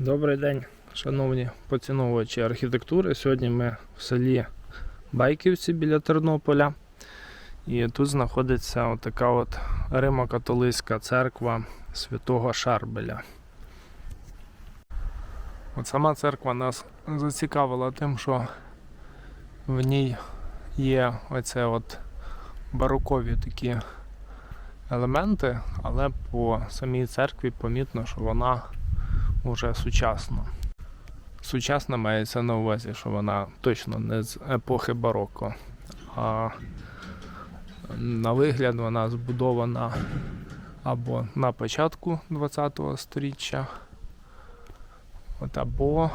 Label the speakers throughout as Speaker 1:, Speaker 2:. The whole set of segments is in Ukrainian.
Speaker 1: Добрий день, шановні поціновувачі архітектури. Сьогодні ми в селі Байківці біля Тернополя. І тут знаходиться така от Римо-католицька церква святого Шарбеля. От сама церква нас зацікавила тим, що в ній є оце от барокові такі елементи, але по самій церкві помітно, що вона уже сучасна. Сучасна мається на увазі, що вона точно не з епохи бароко, а на вигляд вона збудована або на початку ХХ століття, або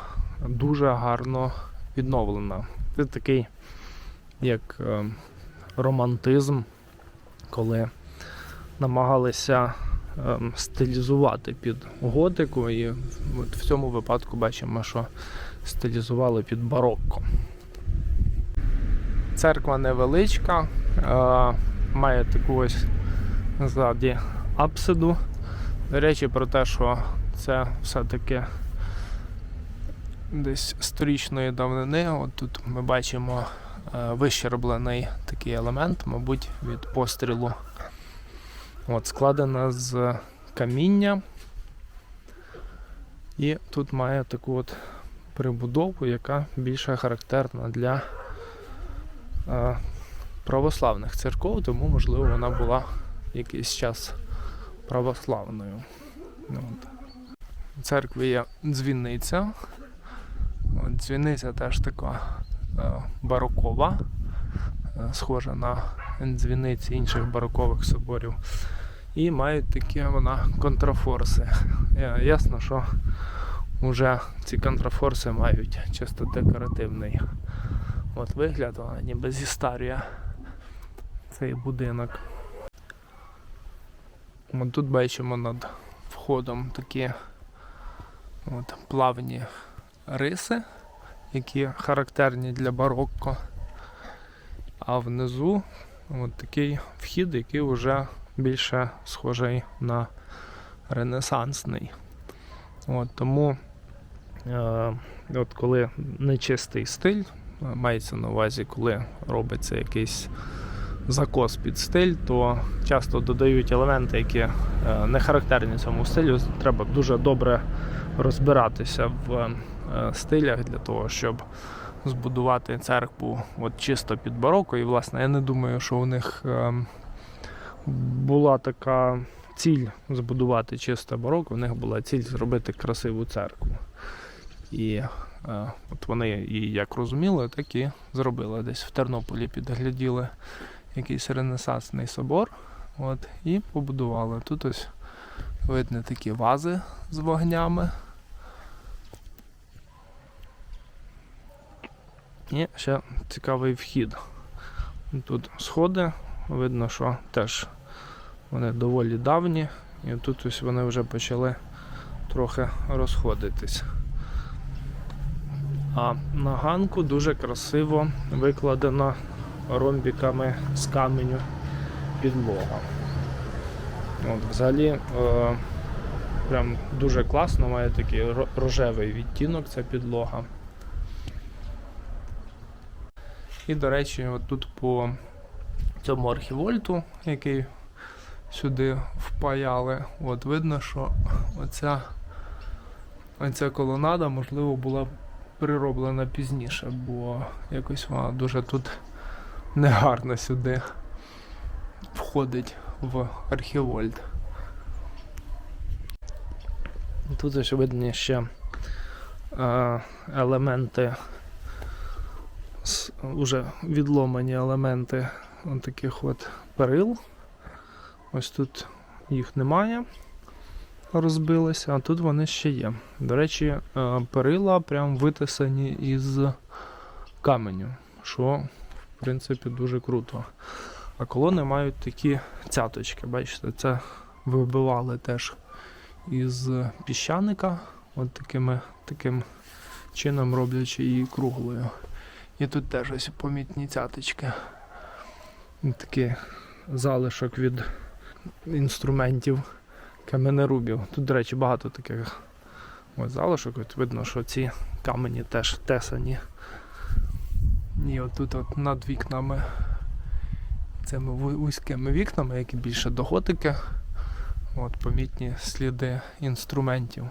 Speaker 1: дуже гарно відновлена. Це такий як е, романтизм, коли намагалися стилізувати під готику, і от в цьому випадку бачимо, що стилізували під барокко. Церква невеличка, е, має таку ось ззаді апсиду. До речі, про те, що це все-таки десь сторічної давнини. От тут ми бачимо е, вищерблений такий елемент, мабуть, від пострілу От, складена з каміння. І тут має таку от прибудову, яка більше характерна для е, православних церков, тому, можливо, вона була якийсь час православною. От. У церкві є дзвіниця. От, дзвіниця теж така е, барокова, е, схожа на дзвіниці інших барокових соборів. І мають такі вона контрафорси. Ясно, що вже ці контрафорси мають чисто декоративний от вигляд, вона ніби зі старія цей будинок. От тут бачимо над входом такі от, плавні риси, які характерні для барокко. А внизу от такий вхід, який вже більше схожий на ренесансний. От, тому, е, от коли нечистий стиль, е, мається на увазі, коли робиться якийсь закос під стиль, то часто додають елементи, які е, не характерні цьому стилю. Треба дуже добре розбиратися в е, стилях для того, щоб збудувати церкву от чисто під бароко. І, власне, я не думаю, що у них е, була така ціль збудувати чисто бароко, у них була ціль зробити красиву церкву. І е, от вони її як розуміли, так і зробили. Десь в Тернополі підгляділи якийсь ренесансний собор от, і побудували. Тут ось видно такі вази з вогнями. І ще цікавий вхід. Тут сходи, видно, що теж вони доволі давні, і тут ось вони вже почали трохи розходитись. А на ганку дуже красиво викладено ромбіками з каменю підлога. От, взагалі е, прям дуже класно, має такий рожевий відтінок ця підлога. І, до речі, от тут по цьому архівольту, який сюди впаяли, от видно, що оця, оця колонада, можливо, була перероблена пізніше, бо якось вона дуже тут негарно сюди входить в архівольт. Тут очевидно ще е, елементи уже відломані елементи таких от перил. Ось тут їх немає, розбилися, а тут вони ще є. До речі, е, перила прям витисані із каменю, що в принципі дуже круто. А колони мають такі цяточки, бачите, це вибивали теж із піщаника, от такими, таким чином роблячи її круглою. І тут теж ось помітні цяточки. Такий залишок від інструментів каменерубів. Тут, до речі, багато таких Ось залишок, от видно, що ці камені теж тесані. І отут от над вікнами, цими вузькими вікнами, які більше до готики, от помітні сліди інструментів.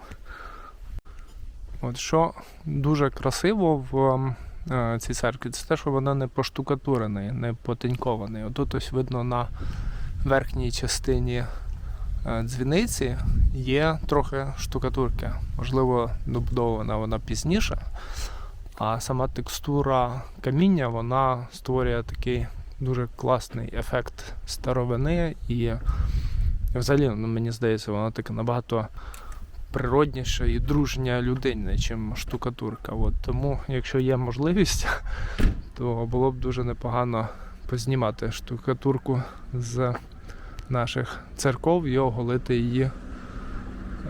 Speaker 1: От що дуже красиво в ем, цій церкві, це те, що вона не поштукатурений, не потенькований. Отут ось видно на верхній частині е, дзвіниці є трохи штукатурки. Можливо, добудована вона пізніше, а сама текстура каміння вона створює такий дуже класний ефект старовини і взагалі, ну, мені здається, вона така набагато природніша і дружня людині, чим штукатурка. От, тому, якщо є можливість, то було б дуже непогано познімати штукатурку з наших церков і оголити її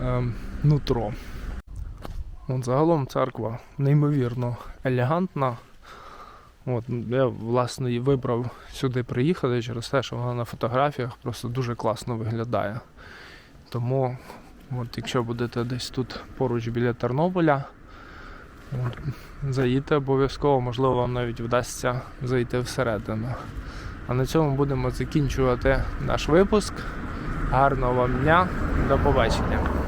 Speaker 1: ем, нутро. От загалом церква неймовірно елегантна. От, я власне і вибрав сюди приїхати через те, що вона на фотографіях просто дуже класно виглядає. Тому, от, якщо будете десь тут поруч біля Тернополя, от, заїдьте обов'язково, можливо, вам навіть вдасться зайти всередину. А на цьому будемо закінчувати наш випуск. Гарного вам дня, до побачення.